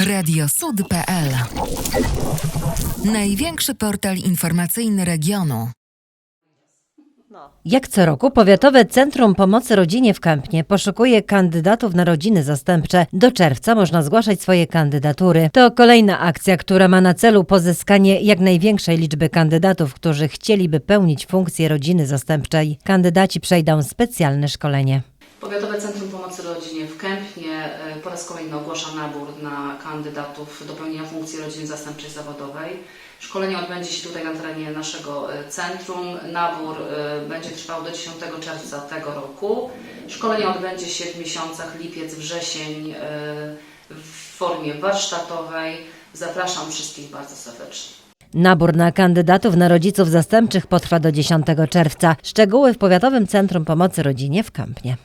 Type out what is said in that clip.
Radiosud.pl Największy portal informacyjny regionu. Jak co roku Powiatowe Centrum Pomocy Rodzinie w Kępnie poszukuje kandydatów na rodziny zastępcze. Do czerwca można zgłaszać swoje kandydatury. To kolejna akcja, która ma na celu pozyskanie jak największej liczby kandydatów, którzy chcieliby pełnić funkcję rodziny zastępczej. Kandydaci przejdą specjalne szkolenie. Powiatowe Centrum Pomocy Rodzinie w Kępnie e, po raz kolejny ogłasza nabór na kandydatów do pełnienia funkcji rodziny zastępczej zawodowej. Szkolenie odbędzie się tutaj na terenie naszego e, centrum. Nabór e, będzie trwał do 10 czerwca tego roku. Szkolenie odbędzie się w miesiącach lipiec, wrzesień w formie warsztatowej. Zapraszam wszystkich bardzo serdecznie. Nabór na kandydatów na rodziców zastępczych potrwa do 10 czerwca. Szczegóły w Powiatowym Centrum Pomocy Rodzinie w Kępnie.